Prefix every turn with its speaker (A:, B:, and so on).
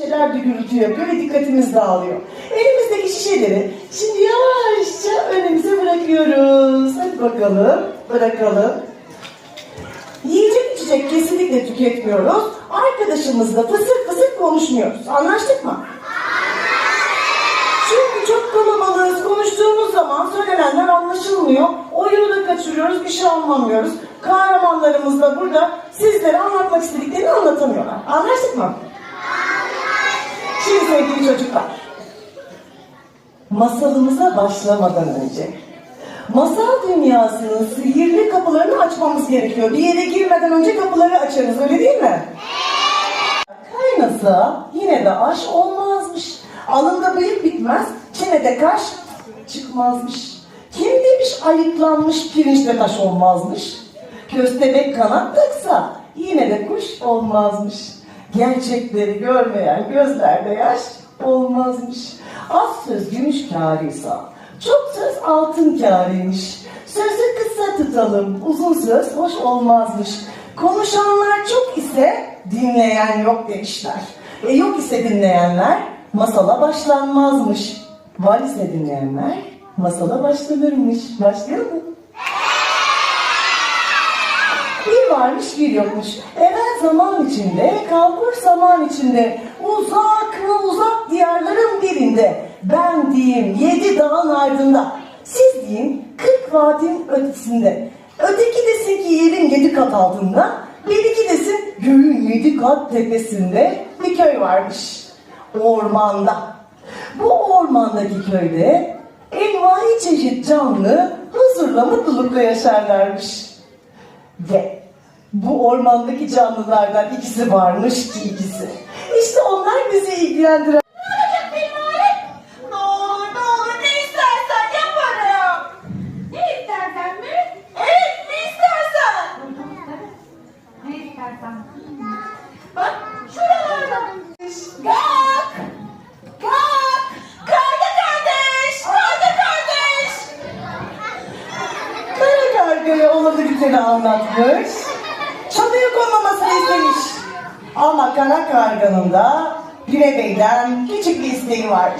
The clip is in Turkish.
A: Şeyler de gürültü yapıyor ve dikkatimiz dağılıyor. Elimizdeki şişeleri şimdi yavaşça önümüze bırakıyoruz. Hadi bakalım, bırakalım. Yiyecek içecek kesinlikle tüketmiyoruz. Arkadaşımızla fısır fısır konuşmuyoruz. Anlaştık mı? Çünkü çok kalabalığız. Konuştuğumuz zaman söylenenler anlaşılmıyor. Oyunu da kaçırıyoruz, bir şey anlamıyoruz. Kahramanlarımız da burada sizlere anlatmak istediklerini anlatamıyorlar. Anlaştık mı? Sevgili çocuklar, masalımıza başlamadan önce masal dünyasının sihirli kapılarını açmamız gerekiyor. Bir yere girmeden önce kapıları açarız, öyle değil mi? Kaynasa yine de aş olmazmış. Alında bıyık bitmez, çenede kaş çıkmazmış. Kim demiş ayıklanmış pirinçte taş olmazmış. Köstebek kanat taksa yine de kuş olmazmış. Gerçekleri görmeyen gözlerde yaş olmazmış. Az söz gümüş kârıysa, çok söz altın kârıymış. Sözü kısa tutalım, uzun söz hoş olmazmış. Konuşanlar çok ise dinleyen yok demişler. E yok ise dinleyenler masala başlanmazmış. Var ise dinleyenler masala başlanırmış. Başlayalım mı? Varmış bir yokmuş. Evvel zaman içinde, kalbur zaman içinde, uzak mı uzak diyarların birinde. Ben diyeyim yedi dağın ardında, siz deyin kırk vadin ötesinde. Öteki desin ki yerin yedi kat altında, bir iki desin göğün yedi kat tepesinde bir köy varmış. Ormanda. Bu ormandaki köyde envai çeşit canlı huzurla mutlulukla yaşarlarmış. Ve bu ormandaki canlılardan ikisi varmış ki ikisi. İşte onlar bizi ilgilendiren.
B: Ne olur ne olur ne
A: Ama kara karganın da Güve Bey'den küçük bir isteği.
B: Karga